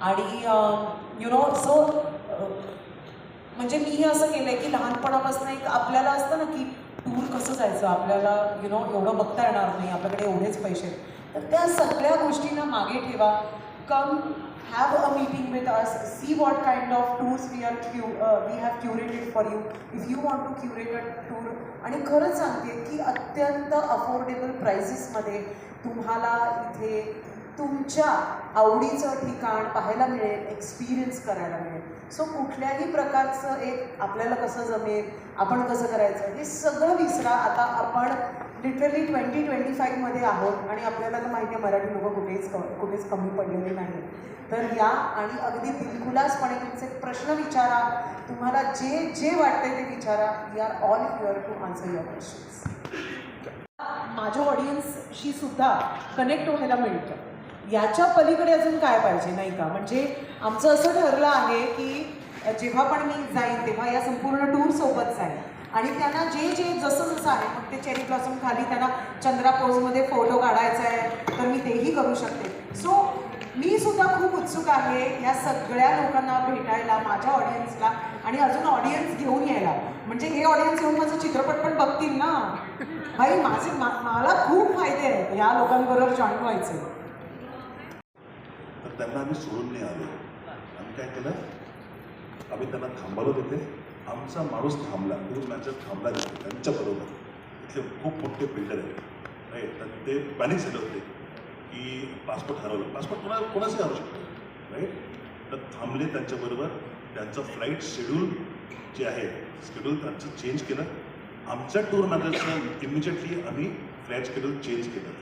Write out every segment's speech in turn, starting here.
आणि you know so म्हणजे मी हे असं केलं आहे की लहानपणापासून एक आपल्याला असतं ना की टूर कसं जायचं? आपल्याला यु नो एवढं बघता येणार नाही आपल्याकडे एवढेच पैसे आहेत. तर त्या सगळ्या गोष्टींना मागे ठेवा. Come have a meeting with us see what kind of tours we are Q we have curated for you if you want to curate a tour आणि खरंच सांगते की अत्यंत अफोर्डेबल प्राइसेसमध्ये तुम्हाला इथे तुमच्या आवडीचं ठिकाण पाहायला मिळेल एक्सपिरियन्स करायला मिळेल. सो कुठल्याही प्रकारचं एक आपल्याला कसं जमेल आपण कसं करायचं हे सगळं विसरा. आता आपण लिटरली ट्वेंटी ट्वेंटी फाईव्हमध्ये आहोत आणि आपल्याला तर माहिती आहे मराठी लोक कुठेच क कुठेच कमी पडलेले नाही तर या आणि अगदी दिलखुलासपणे तुमचे प्रश्न विचारा. तुम्हाला जे जे वाटते ते विचारा. We are all your to answer your questions माझ्या ऑडियन्सशी सुद्धा कनेक्ट व्हायला मिळतं. याच्या पलीकडे अजून काय पाहिजे नाही का? म्हणजे आमचं असं ठरलं आहे की जेव्हा पण मी जाईन तेव्हा या संपूर्ण टूर सोबत जाईन. आणि त्यांना जे जे जसं जसं आहे मग ते चेरी ब्लॉसम खाली त्यांना चंद्रा पोजमध्ये फोटो काढायचा आहे तर मी तेही करू शकते. सो मी सुद्धा खूप उत्सुक आहे या सगळ्या लोकांना भेटायला माझ्या ऑडियन्सला आणि अजून ऑडियन्स घेऊन यायला. म्हणजे हे ऑडियन्स येऊन माझं चित्रपट पण बघतील ना? भाई माझे मा- मला खूप फायदे आहेत या लोकांबरोबर जॉईन व्हायचे. त्यांना आम्ही सोडून नाही आलो. आम्ही काय केलं? आम्ही त्यांना थांबवलं तिथे. आमचा माणूस थांबला. पूर्ण मॅचर थांबला तिथे त्यांच्याबरोबर इथले खूप मोठे बिल्डर आहेत. राईट तर ते पॅनिक झाले होते की पासपोर्ट हरवलं. पासपोर्ट कोणा कोणाचंही हरवू शकतो राईट तर थांबले त्यांच्याबरोबर त्यांचं फ्लाईट शेड्यूल जे आहे शेड्यूल त्यांचं चेंज केलं. आमच्या टूर मॅनेजरचं इमिजिएटली आम्ही फ्लाईट शेड्यूल चेंज केलं.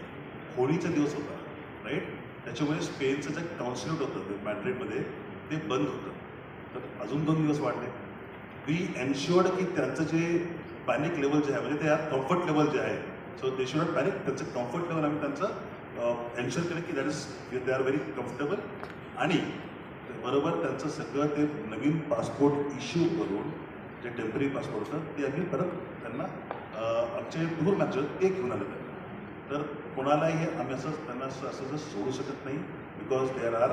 होळीचा दिवस होता. राईट त्याच्यामुळे स्पेनचं जे कॉन्सुलेट होतं ते मॅड्रिडमध्ये ते बंद होतं. तर अजून दोन दिवस वाढले. वी एन्श्युअर्ड की त्यांचं जे पॅनिक लेवल जे आहे म्हणजे ते कम्फर्ट लेवल जे आहे सो दे शुड पॅनिक त्यांचं कम्फर्ट लेवल आम्ही त्यांचं एन्श्युअर केलं की that is they are very comfortable आणि बरोबर त्यांचं सगळं ते नवीन पासपोर्ट इश्यू करून जे टेंपररी पासपोर्ट होतं ते आम्ही परत त्यांना आमचे टूर मॅच ते घेऊन आलं त्यांना तर कोणालाही आम्ही असं त्यांना असं सोडू शकत नाही because there are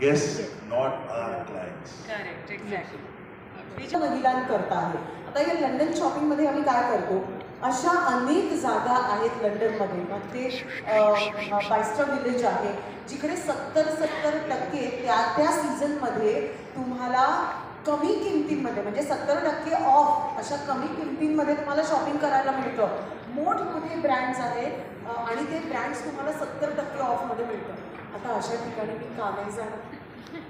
guest not are clients correct exactly त्याच्या महिलांकरता आहे. आता या लंडन शॉपिंगमध्ये आम्ही काय करतो? अशा अनेक जागा आहेत लंडनमध्ये मग ते बायस्टर विलेज आहे. जिकडे सत्तर सत्तर टक्के त्या त्या सीझनमध्ये तुम्हाला कमी किमतींमध्ये म्हणजे सत्तर टक्के ऑफ अशा कमी किमतींमध्ये तुम्हाला शॉपिंग करायला मिळतं. मोठमोठे ब्रँड्स आहेत आणि ते ब्रँड्स तुम्हाला सत्तर टक्के ऑफमध्ये मिळतं. आता अशा ठिकाणी मी का नाही जाणार?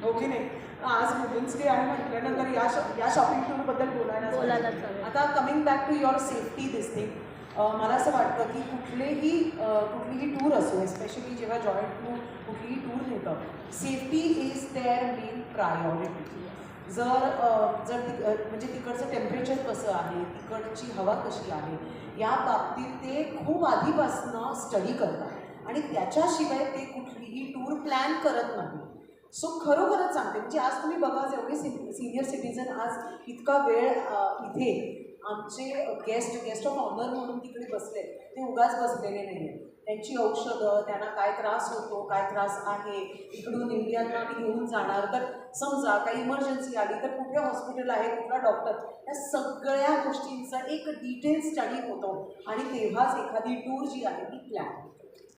हो की नाही? आज वुमन्स डे आहे म्हटल्यानंतर या शॉ या शॉपिंग टूरबद्दल बोलायला बोलायलाच हवं. आता coming back to your safety this thing मला असं वाटतं की कुठलेही कुठलीही टूर असो एस्पेशली जेव्हा जॉईंट टूर कुठलीही tour नेतं safety is their main priority जर जर तिक म्हणजे तिकडचं टेम्परेचर कसं आहे तिकडची हवा कशी आहे या बाबतीत ते खूप आधीपासनं स्टडी करतात. आणि त्याच्याशिवाय ते कुठलीही टूर प्लॅन करत नाही. सो खरोखरच सांगते म्हणजे आज तुम्ही बघा जेवढे सि सिनियर सिटीजन आज इतका वेळ इथे आमचे गेस्ट गेस्ट ऑफ ऑनर म्हणून तिकडे बसले ते उगाच बसलेले नाही आहेत त्यांची औषधं त्यांना काय त्रास होतो काय त्रास आहे इकडून इंडियाला मी घेऊन जाणार. तर समजा काही इमर्जन्सी आली तर कुठे हॉस्पिटल आहे कुठला डॉक्टर या सगळ्या गोष्टींचा एक डिटेल स्टडी होतो. आणि तेव्हाच एखादी टूर जी आहे ती प्लॅन